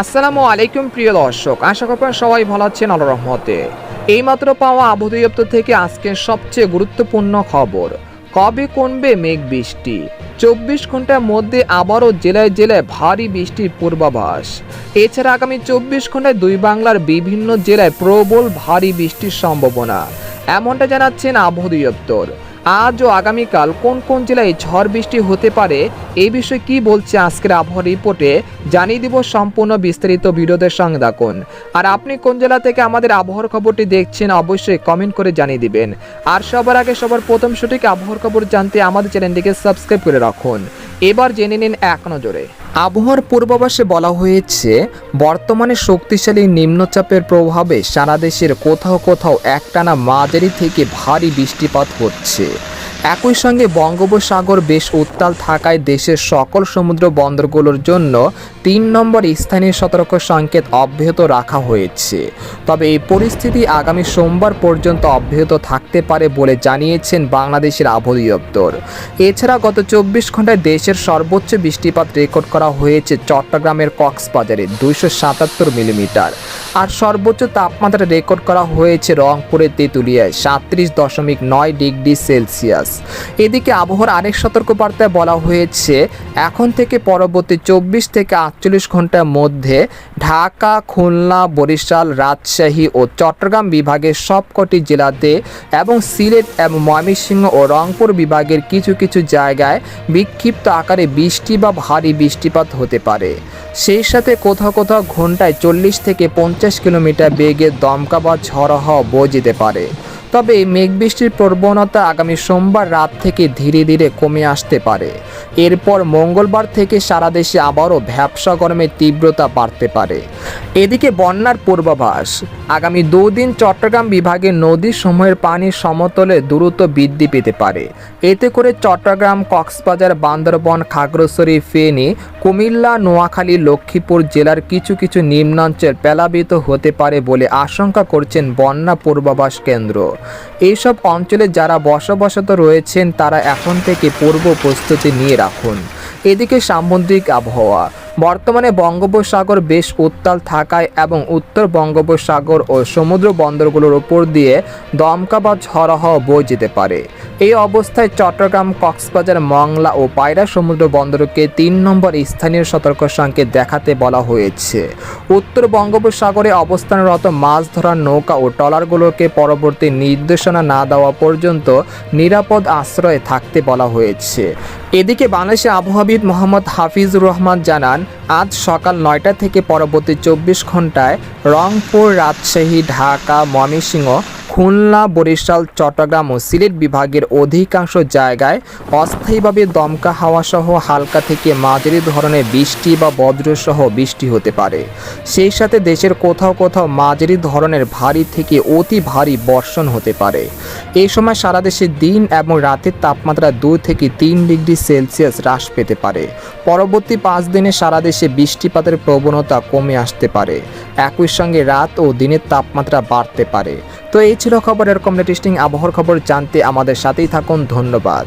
আসসালামু আলাইকুম প্রিয় দর্শক, আশা করি সবাই ভালো আছেন আল্লাহ রহমতে। এইমাত্র পাওয়া আবহাওয়া থেকে আজকের সবচেয়ে গুরুত্বপূর্ণ খবর, কবে কমবে মেঘ বৃষ্টি? চব্বিশ ঘণ্টার মধ্যে আবারও জেলায় জেলায় ভারী বৃষ্টির পূর্বাভাস। এছাড়া আগামী চব্বিশ ঘন্টায় দুই বাংলার বিভিন্ন জেলায় প্রবল ভারী বৃষ্টির সম্ভাবনা, এমনটা জানাচ্ছেন আবহাওয়া দপ্তর আজ ও আগামীকাল কোন কোন জেলায় ঝড় বৃষ্টি হতে পারে, এই বিষয়ে কি বলছে আজকের আবহাওয়া রিপোর্টে, জানিয়ে দিব সম্পূর্ণ বিস্তারিত ভিডিওদের সঙ্গে থাকুন আর আপনি কোন জেলা থেকে আমাদের আবহাওয়ার খবরটি দেখছেন, অবশ্যই কমেন্ট করে জানিয়ে দিবেন। আর সবার আগে সবার প্রথম সঠিক আবহাওয়ার খবর জানতে আমাদের চ্যানেলটিকে সাবস্ক্রাইব করে রাখুন। এবার জেনে নিন এক নজরে। আবহাওয়ার পূর্বাভাসে বলা হয়েছে, বর্তমানে শক্তিশালী নিম্নচাপের প্রভাবে সারা দেশের কোথাও কোথাও একটানা মাঝারি থেকে ভারী বৃষ্টিপাত হচ্ছে। একই সঙ্গে বঙ্গোপসাগর বেশ উত্তাল থাকায় দেশের সকল সমুদ্র বন্দরগুলোর জন্য তিন নম্বর স্থানীয় সতর্ক সংকেত অব্যাহত রাখা হয়েছে। তবে এই পরিস্থিতি আগামী সোমবার পর্যন্ত অব্যাহত থাকতে পারে বলে জানিয়েছেন বাংলাদেশের আবহাওয়া দপ্তর। এছাড়া গত চব্বিশ ঘন্টায় দেশের সর্বোচ্চ বৃষ্টিপাত রেকর্ড করা হয়েছে চট্টগ্রামের কক্সবাজারে দুইশো সাতাত্তর মিলিমিটার। আর সর্বোচ্চ তাপমাত্রা রেকর্ড করা হয়েছে রংপুরের তেঁতুলিয়ায় সাঁত্রিশ দশমিক নয় ডিগ্রি সেলসিয়াস। এদিকে আবহাওয়ার আরেক সতর্কবার্তায় বলা হয়েছে, এখন থেকে পরবর্তী চব্বিশ থেকে আটচল্লিশ ঘণ্টার মধ্যে ঢাকা, খুলনা, বরিশাল, রাজশাহী ও চট্টগ্রাম বিভাগের সবকটি জেলাতে এবং সিলেট এবং ময়মনসিংহ ও রংপুর বিভাগের কিছু কিছু জায়গায় বিক্ষিপ্ত আকারে বৃষ্টি বা ভারী বৃষ্টিপাত হতে পারে। সেই সাথে কোথাও কোথাও ঘন্টায় চল্লিশ থেকে পঞ্চাশ কিলোমিটার বেগে দমকা বা ঝড় হওয়া বয়ে যেতে পারে। তবে এই মেঘ বৃষ্টির প্রবণতা আগামী সোমবার রাত থেকে ধীরে ধীরে কমে আসতে পারে। এরপর মঙ্গলবার থেকে সারা দেশে আবারও ভ্যাবসা গরমের তীব্রতা বাড়তে পারে। এদিকে বন্যার পূর্বাভাস, আগামী দুদিন চট্টগ্রাম বিভাগে নদী সময়ের পানি সমতলে দ্রুত বৃদ্ধি পেতে পারে। এতে করে চট্টগ্রাম, কক্সবাজার, বান্দরবন, খাগড়াছড়ি, ফেনী, কুমিল্লা, নোয়াখালী, লক্ষ্মীপুর জেলার কিছু কিছু নিম্নাঞ্চল প্লাবিত হতে পারে বলে আশঙ্কা করছেন বন্যা পূর্বাভাস কেন্দ্র। এইসব অঞ্চলে যারা বসবাসত রয়েছেন, তারা এখন থেকে পূর্ব প্রস্তুতি নিয়ে রাখুন। এদিকে সামুদ্রিক আবহাওয়া। বর্তমানে বঙ্গোপসাগর বেশ উত্তাল থাকায় এবং উত্তর বঙ্গোপসাগর ও সমুদ্র বন্দরগুলোর উপর দিয়ে দমকা বা ঝড় হওয়া বয়ে যেতে পারে। এই অবস্থায় চট্টগ্রাম কক্সবাজার, মংলা ও পায়রা সমুদ্র বন্দরকে তিন নম্বর স্থানীয় সতর্ক সংকেত দেখাতে বলা হয়েছে। উত্তর বঙ্গোপসাগরে অবস্থানরত মাছ ধরার নৌকা ও ট্রলারগুলোকে পরবর্তী নির্দেশনা না দেওয়া পর্যন্ত নিরাপদ আশ্রয়ে থাকতে বলা হয়েছে। এদিকে বাংলাদেশের আবহাওয়াবিদ মোহাম্মদ হাফিজুর রহমান জানান, আজ সকাল নয়টা থেকে পরবর্তী চব্বিশ ঘন্টায় রংপুর, রাজশাহী, ঢাকা, ময়মনসিংহ খুলনা, বরিশাল, চট্টগ্রাম ও সিলেট বিভাগের অধিকাংশ জায়গায় অস্থায়ীভাবে দমকা হাওয়া সহ হালকা থেকে মাঝারি ধরনের বৃষ্টি বা বজ্রসহ বৃষ্টি হতে পারে। সেই সাথে দেশের কোথাও কোথাও মাঝারি ধরনের ভারী থেকে অতি ভারী বর্ষণ হতে পারে। এই সময় সারা দেশে দিন এবং রাতের তাপমাত্রা দুই থেকে তিন ডিগ্রি সেলসিয়াস হ্রাস পেতে পারে। পরবর্তী পাঁচ দিনে সারা দেশে বৃষ্টিপাতের প্রবণতা কমে আসতে পারে। একই সঙ্গে রাত ও দিনের তাপমাত্রা বাড়তে পারে। তো এই ছিল খবর এরকম লেটেস্টিং আবহাওয়ার খবর জানতে আমাদের সাথেই থাকুন। ধন্যবাদ।